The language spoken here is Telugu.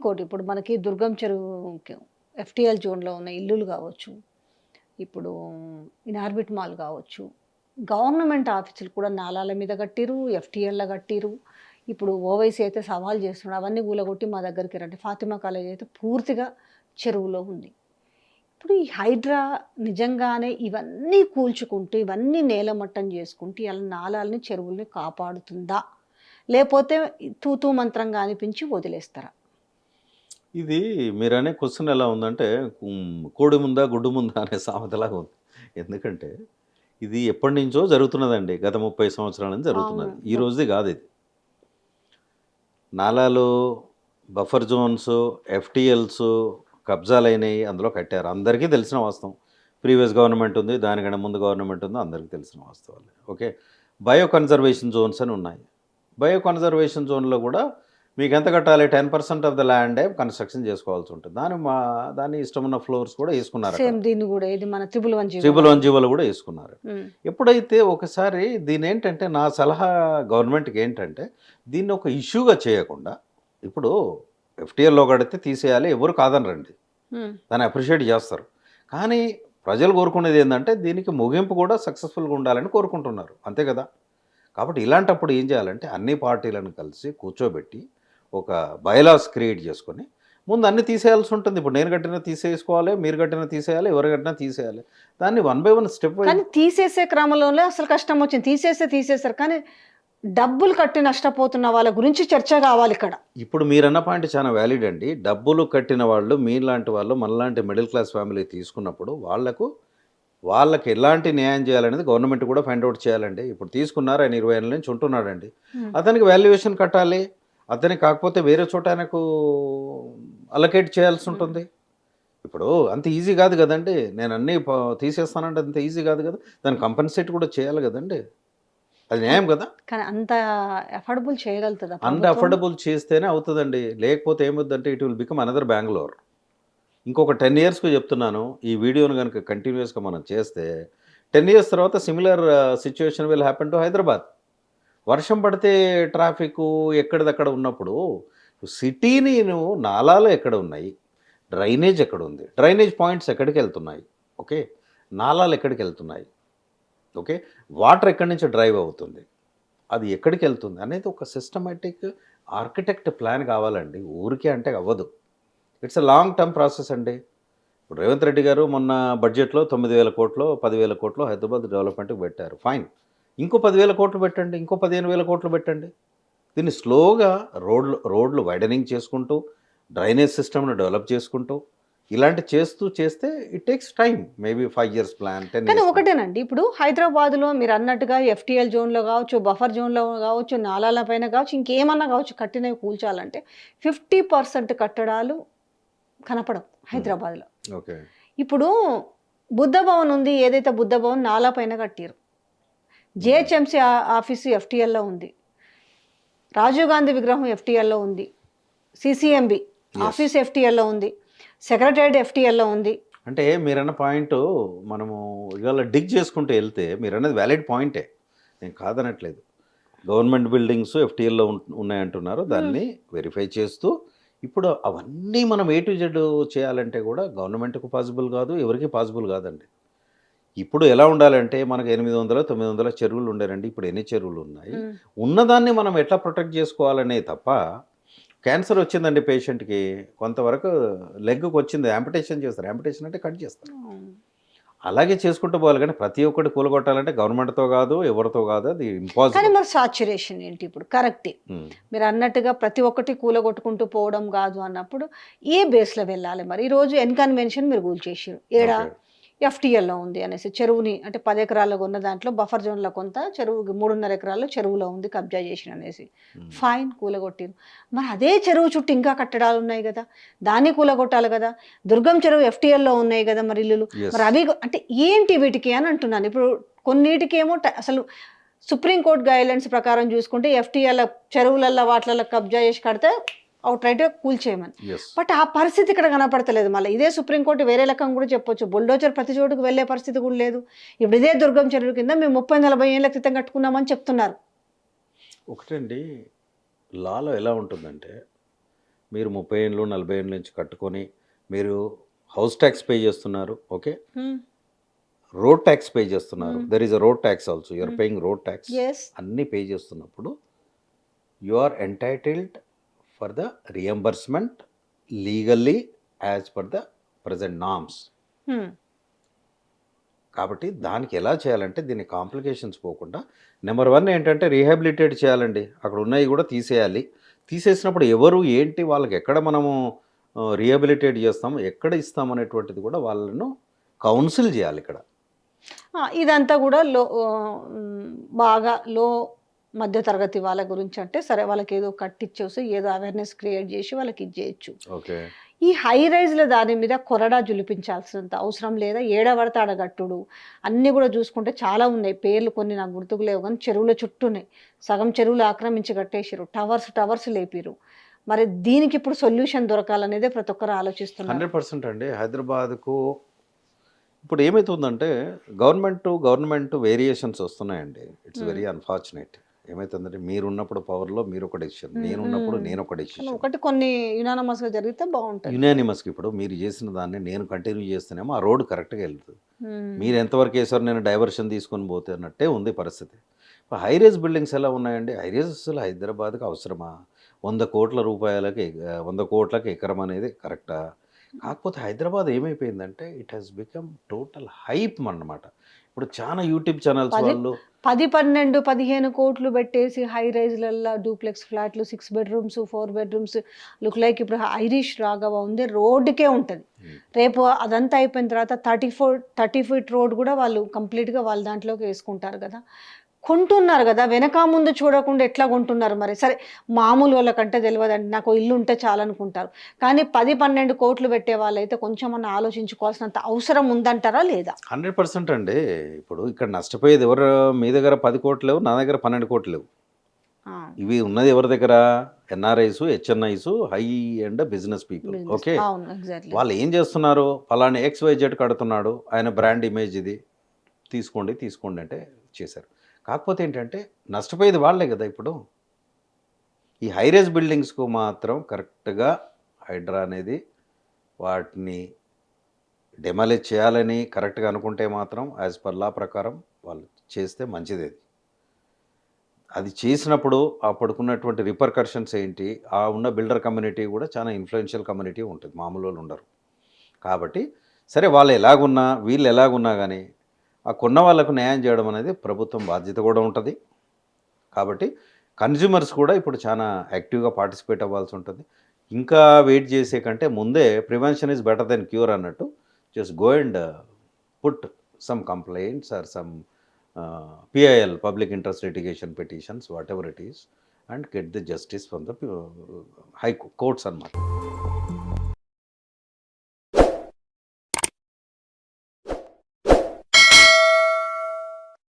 ఇంకోటి ఇప్పుడు మనకి దుర్గం చెరువు ఎఫ్టిఎల్ జోన్లో ఉన్న ఇల్లులు కావచ్చు ఇప్పుడు ఇన్ఆర్బిట్ మాల్ కావచ్చు. గవర్నమెంట్ ఆఫీసులు కూడా నాలాల మీద కట్టిరు ఎఫ్టిఎల్లో కట్టిరు ఇప్పుడు ఓవైసీ అయితే సవాల్ చేస్తున్నాడు. అవన్నీ కూలగొట్టి మా దగ్గరికి రండి. ఫాతిమా కాలేజ్ అయితే పూర్తిగా చెరువులో ఉంది. ఇప్పుడు ఈ హైడ్రా నిజంగానే ఇవన్నీ కూల్చుకుంటూ ఇవన్నీ నేలమట్టం చేసుకుంటూ ఇలా నాలాలని చెరువుల్ని కాపాడుతుందా? లేకపోతే తూతూ మంత్రంగా అనిపించి వదిలేస్తారా? ఇది మీరనే క్వశ్చన్ ఎలా ఉందంటే కోడి ముందా గుడ్డు ముందా అనే సామెతలాగా ఉంది. ఎందుకంటే ఇది ఎప్పటి నుంచో జరుగుతున్నదండి. గత ముప్పై సంవత్సరాల నుంచి జరుగుతున్నది. ఈ రోజుది కాదు ఇది. నాలాలు బఫర్ జోన్స్ ఎఫ్టిఎల్స్ కబ్జాలైనవి అందులో కట్టారు. అందరికీ తెలిసిన వాస్తవం. ప్రీవియస్ గవర్నమెంట్ ఉంది దానికంటే ముందు గవర్నమెంట్ ఉంది అందరికీ తెలిసిన వాస్తవాలు. ఓకే? బయో కన్జర్వేషన్ జోన్స్ అని ఉన్నాయి. బయో కన్జర్వేషన్ జోన్లో కూడా మీకు ఎంత కట్టాలి? Ten percent of the land construction చేసుకోవాల్సి ఉంటుంది. దాని మా దాని ఇష్టం ఉన్న ఫ్లోర్స్ కూడా వేసుకున్నారు దీన్ని కూడా ఇది మన త్రిబుల్ వన్ వన్ జీవోలు కూడా వేసుకున్నారు. ఎప్పుడైతే ఒకసారి దీని ఏంటంటే నా సలహా గవర్నమెంట్కి ఏంటంటే దీన్ని ఒక ఇష్యూగా చేయకుండా ఇప్పుడు ఎఫ్టీఎల్లో కడితే తీసేయాలి ఎవరు కాదనరండి ఉమ్, దాన్ని అప్రిషియేట్ చేస్తారు. కానీ ప్రజలు కోరుకునేది ఏంటంటే దీనికి ముగింపు కూడా సక్సెస్ఫుల్గా ఉండాలని కోరుకుంటున్నారు. అంతే కదా? కాబట్టి ఇలాంటప్పుడు ఏం చేయాలంటే అన్ని పార్టీలను కలిసి కూర్చోబెట్టి ఒక బయలాస్ క్రియేట్ చేసుకొని ముందు అన్ని తీసేయాల్సి ఉంటుంది. ఇప్పుడు నేను కట్టిన తీసేసుకోవాలి మీరు కట్టిన తీసేయాలి ఎవరు కట్టినా తీసేయాలి. దాన్ని వన్ బై వన్ స్టెప్ కానీ తీసేసే క్రమంలోనే అసలు కష్టం వచ్చింది. తీసేస్తే తీసేస్తారు కానీ డబ్బులు కట్టి నష్టపోతున్న వాళ్ళ గురించి చర్చ కావాలి ఇక్కడ. ఇప్పుడు మీరన్న పాయింట్ చాలా వ్యాలిడ్ అండి. డబ్బులు కట్టిన వాళ్ళు మీలాంటి వాళ్ళు మనలాంటి మిడిల్ క్లాస్ ఫ్యామిలీ తీసుకున్నప్పుడు వాళ్ళకు వాళ్ళకి ఎలాంటి న్యాయం చేయాలనేది గవర్నమెంట్ కూడా ఫైండ్ అవుట్ చేయాలండి. ఇప్పుడు తీసుకున్నారు ఆయన ఇరవై ఏళ్ళ నుంచి ఉంటున్నాడండి. అతనికి వాల్యుయేషన్ కట్టాలి. అతనికి కాకపోతే వేరే చోట ఆయనకు అలకేట్ చేయాల్సి ఉంటుంది. ఇప్పుడు అంత ఈజీ కాదు కదండి. నేను అన్నీ తీసేస్తానంటే అంత ఈజీ కాదు కదా. దాన్ని కంపన్సేట్ కూడా చేయాలి కదండి. అది న్యాయం కదా. కానీ అంత అఫోర్డబుల్ చేయగలుగుతుందా ప్రభుత్వం? అఫోర్డబుల్ చేస్తేనే అవుతుందండి. లేకపోతే ఏమవుతుందంటే it will become another Bengaluru ఇంకొక టెన్ ఇయర్స్కి చెప్తున్నాను. ఈ వీడియోను కనుక కంటిన్యూస్గా మనం చేస్తే టెన్ ఇయర్స్ తర్వాత similar situation will happen to Hyderabad వర్షం పడితే ట్రాఫిక్ ఎక్కడిదక్కడ ఉన్నప్పుడు సిటీని నాలాలు ఎక్కడ ఉన్నాయి? డ్రైనేజ్ ఎక్కడ ఉంది? డ్రైనేజ్ పాయింట్స్ ఎక్కడికి వెళ్తున్నాయి ఓకే? నాలాలు ఎక్కడికి వెళ్తున్నాయి ఓకే? వాటర్ ఎక్కడి నుంచి డ్రైవ్ అవుతుంది? అది ఎక్కడికి వెళ్తుంది అనేది ఒక సిస్టమేటిక్ ఆర్కిటెక్ట్ ప్లాన్ కావాలండి. ఊరికే అంటే అవ్వదు. It's a long term process అండి. ఇప్పుడు రేవంత్ రెడ్డి గారు మొన్న బడ్జెట్లో తొమ్మిది వేల కోట్లు పదివేల కోట్లు హైదరాబాద్ డెవలప్మెంట్కి పెట్టారు. ఫైన్. ఇంకో పదివేల కోట్లు పెట్టండి ఇంకో పదిహేను వేల కోట్లు పెట్టండి. దీన్ని స్లోగా రోడ్లు రోడ్లు వైడనింగ్ చేసుకుంటూ డ్రైనేజ్ సిస్టమ్ను డెవలప్ చేసుకుంటూ ఇలాంటి చేస్తూ చేస్తే it takes time maybe five years plan కానీ ఒకటేనండి ఇప్పుడు హైదరాబాద్లో మీరు అన్నట్టుగా ఎఫ్టిఎల్ జోన్లో కావచ్చు బఫర్ జోన్లో కావచ్చు నాలాల పైన కావచ్చు ఇంకేమన్నా కావచ్చు కట్టినవి కూల్చాలంటే ఫిఫ్టీ పర్సెంట్ కట్టడాలు కనపడవు హైదరాబాద్లో. ఓకే. ఇప్పుడు బుద్ధ భవన్ ఉంది ఏదైతే బుద్ధ భవన్ నాలా పైన కట్టారు జిహెచ్ఎంసీ ఆఫీసు ఎఫ్టిఎల్లో ఉంది. రాజీవ్ గాంధీ విగ్రహం ఎఫ్టిఎల్లో ఉంది. సిసిఎంబి ఆఫీస్ ఎఫ్టిఎల్లో ఉంది. సెక్రటరియట్ ఎఫ్టిఎల్లో ఉంది. అంటే మీరన్న పాయింట్ మనము ఇవాళ డిగ్ చేసుకుంటూ వెళ్తే మీరు అన్నది వ్యాలిడ్ పాయింటే. నేను కాదనట్లేదు. గవర్నమెంట్ బిల్డింగ్స్ ఎఫ్టీఎల్లో ఉన్నాయంటున్నారు. దాన్ని వెరిఫై చేస్తూ ఇప్పుడు అవన్నీ మనం ఏ టు జెడ్ చేయాలంటే కూడా గవర్నమెంట్కు పాసిబుల్ కాదు ఎవరికి పాసిబుల్ కాదండి. ఇప్పుడు ఎలా ఉండాలంటే మనకు ఎనిమిది వందల తొమ్మిది వందల చెరువులు ఉండేనండి. ఇప్పుడు ఎన్ని చెరువులు ఉన్నాయి. ఉన్నదాన్ని మనం ఎట్లా ప్రొటెక్ట్ చేసుకోవాలనే తప్ప క్యాన్సర్ వచ్చిందండి పేషెంట్కి కొంతవరకు లెగ్కి వచ్చింది. యాంపిటేషన్ చేస్తారు. యాంపిటేషన్ అంటే కట్ చేస్తారు. అలాగే చేసుకుంటూ పోవాలి కానీ ప్రతి ఒక్కటి కూలగొట్టాలంటే గవర్నమెంట్తో కాదు ఎవరితో కాదు అది కానీ ఇంపాసిబుల్ మరి సాచురేషన్ ఏంటి ఇప్పుడు? కరెక్టే. మీరు అన్నట్టుగా ప్రతి ఒక్కటి కూలగొట్టుకుంటూ పోవడం కాదు అన్నప్పుడు ఏ బేస్లో వెళ్ళాలి మరి? ఈరోజు ఎన్కన్వెన్షన్ మీరు కూల్చేసారు ఏడా? ఎఫ్టీఎల్లో ఉంది అనేసి. చెరువుని అంటే పది ఎకరాల్లో ఉన్న దాంట్లో బఫర్ జోన్లో కొంత చెరువు మూడున్నర ఎకరాల్లో చెరువులో ఉంది కబ్జా చేసిన అనేసి. ఫైన్ కూలగొట్టిరు. మరి అదే చెరువు చుట్టూ ఇంకా కట్టడాలు ఉన్నాయి కదా. దాన్ని కూలగొట్టాలి కదా. దుర్గం చెరువు ఎఫ్టీఎల్లో ఉన్నాయి కదా మరి ఇల్లులు. మరి అవి అంటే ఏంటి వీటికి అని అంటున్నాను. ఇప్పుడు కొన్నిటికేమో ట- అసలు సుప్రీంకోర్టు గైడ్లైన్స్ ప్రకారం చూసుకుంటే ఎఫ్టీఎల్ చెరువులల్లో వాటిలలో కబ్జా చేసి కడితే అవుట్ రైట్గా కూల్చేయమని బట్ ఆ పరిస్థితి ఇక్కడ కనపడతలేదు మళ్ళీ. ఇదే సుప్రీంకోర్టు వేరే రకం కూడా చెప్పొచ్చు. బుల్డోజర్ ప్రతి చోటుకు వెళ్ళే పరిస్థితి కూడా లేదు. ఇప్పుడు ఇదే దుర్గం చెరువు కింద మేము ముప్పై నలభై ఏళ్ళ క్రితం కట్టుకున్నామని చెప్తున్నారు. ఒకటండి లాలో ఎలా ఉంటుందంటే మీరు ముప్పై ఏళ్ళు నలభై ఏళ్ళ నుంచి కట్టుకొని మీరు హౌస్ ట్యాక్స్ పే చేస్తున్నారు ఓకే రోడ్ ట్యాక్స్ పే చేస్తున్నారు. There is a road tax also you are. Paying road tax అన్నీ పే చేస్తున్నప్పుడు you are entitled for the reimbursement legally as per the present norms. కాబట్టి దానికి ఎలా చేయాలంటే దీని కాంప్లికేషన్స్ పోకుండా నెంబర్ వన్ ఏంటంటే రీహాబిలిటేట్ చేయాలండి. అక్కడ ఉన్నాయి కూడా తీసేయాలి. తీసేసినప్పుడు ఎవరు ఏంటి వాళ్ళకి ఎక్కడ మనము రీహాబిలిటేట్ చేస్తాం ఎక్కడ ఇస్తాం అనేటువంటిది కూడా వాళ్ళను కౌన్సిల్ చేయాలి ఇక్కడ. ఇదంతా కూడా లో బాగా లో మధ్య తరగతి వాళ్ళ గురించి అంటే సరే వాళ్ళకి ఏదో కట్టిచ్చేసి ఏదో అవేర్నెస్ క్రియేట్ చేసి వాళ్ళకి ఇచ్చేయచ్చు ఓకే. ఈ హై రైజ్ల దాని మీద కొరడా జులిపించాల్సినంత అవసరం లేదా? ఏడవడత ఆడగట్టుడు అన్నీ కూడా చూసుకుంటే చాలా ఉన్నాయి. పేర్లు కొన్ని నాకు గుర్తుకు లేవు కానీ చెరువుల చుట్టూనే. సగం చెరువులు ఆక్రమించి కట్టేసారు టవర్స్ టవర్స్ లేపిరు మరి దీనికి ఇప్పుడు సొల్యూషన్ దొరకాలనేదే ప్రతి ఒక్కరు ఆలోచిస్తున్నారు. హండ్రెడ్ పర్సెంట్ అండి. హైదరాబాద్కు ఇప్పుడు ఏమవుతుందంటే గవర్నమెంట్ గవర్నమెంట్ వేరియేషన్స్ వస్తున్నాయండి. ఇట్స్. వెరీ అన్ఫార్చునేట్ ఏమవుతుందంటే మీరు ఉన్నప్పుడు పవర్లో మీరు ఒక డెసిషన్ నేను ఉన్నప్పుడు Hmm. నేను ఒక డెసిషన్. ఒకటి కొన్ని యునానమస్గా జరిగితే బాగుంటుంది. యునానిమస్కి ఇప్పుడు మీరు చేసిన దాన్ని నేను కంటిన్యూ చేస్తేనేమో ఆ రోడ్ కరెక్ట్గా వెళ్తుంది. మీరు ఎంతవరకు వేసారు నేను డైవర్షన్ తీసుకొని పోతే అన్నట్టే ఉంది పరిస్థితి. హైరేజ్ బిల్డింగ్స్ ఎలా ఉన్నాయండి? హైరేజ్ అసలు హైదరాబాద్కి అవసరమా? వంద కోట్ల రూపాయలకి వంద కోట్లకి ఎకరం అనేది కరెక్టా? కాకపోతే హైదరాబాద్ ఏమైపోయిందంటే it has become total hype అన్నమాట ఇప్పుడు చాలా యూట్యూబ్ ఛానల్స్ వాళ్ళు పది పన్నెండు పదిహేను కోట్లు పెట్టేసి హై రైజ్లల్లో డూప్లెక్స్ ఫ్లాట్లు six bedrooms four bedrooms look like ఇప్పుడు ఐరిష్ రాఘవ ఉంది రోడ్డుకే ఉంటుంది. Hmm. రేపు అదంతా అయిపోయిన తర్వాత thirty four thirty feet road కూడా వాళ్ళు కంప్లీట్గా వాళ్ళ దాంట్లోకి వేసుకుంటారు కదా. కొంటున్నారు కదా వెనక ముందు చూడకుండా ఎట్లా కొంటున్నారు మరి? సరే మామూలు వాళ్ళకంటే తెలియదండి నాకు ఇల్లు ఉంటే చాలనుకుంటారు. కానీ పది పన్నెండు కోట్లు పెట్టే వాళ్ళైతే కొంచెం అన్న ఆలోచించుకోవాల్సినంత అవసరం ఉందంటారా లేదా? హండ్రెడ్ పర్సెంట్ అండి. ఇప్పుడు ఇక్కడ నష్టపోయేది ఎవరు? మీ దగ్గర పది కోట్లు లేవు నా దగ్గర పన్నెండు కోట్లు లేవు. ఇవి ఉన్నది ఎవరి దగ్గర? NRIs HNIs high and business people. Okay? వాళ్ళు ఏం చేస్తున్నారు? ఫలానా ఎక్స్ వై జెడ్ కడుతున్నాడు. ఆయన బ్రాండ్ ఇమేజ్ ఇది. తీసుకోండి తీసుకోండి అంటే చేశారు. కాకపోతే ఏంటంటే నష్టపోయేది వాళ్ళే కదా ఇప్పుడు. ఈ హైరేజ్ బిల్డింగ్స్కు మాత్రం కరెక్ట్గా హైడ్రా అనేది వాటిని డెమాలిజ్ చేయాలని కరెక్ట్గా అనుకుంటే మాత్రం యాజ్ పర్ లా ప్రకారం వాళ్ళు చేస్తే మంచిది అది. అది చేసినప్పుడు అప్పటికున్నటువంటి రిపర్కర్షన్స్ ఏంటి ఆ ఉన్న బిల్డర్ కమ్యూనిటీ కూడా చాలా ఇన్ఫ్లుయెన్షియల్ కమ్యూనిటీ ఉంటుంది మామూలు వాళ్ళు ఉండరు. కాబట్టి సరే వాళ్ళు ఎలాగున్నా వీళ్ళు ఎలాగున్నా కానీ ఆ కొన్న వాళ్ళకు న్యాయం చేయడం అనేది ప్రభుత్వం బాధ్యత కూడా ఉంటుంది. కాబట్టి కన్జ్యూమర్స్ కూడా ఇప్పుడు చాలా యాక్టివ్గా పార్టిసిపేట్ అవ్వాల్సి ఉంటుంది. ఇంకా వెయిట్ చేసే కంటే ముందే prevention is better than cure అన్నట్టు just go and put some complaints or some PIL public interest litigation petitions whatever it is and get the justice from the high courts అన్నమాట.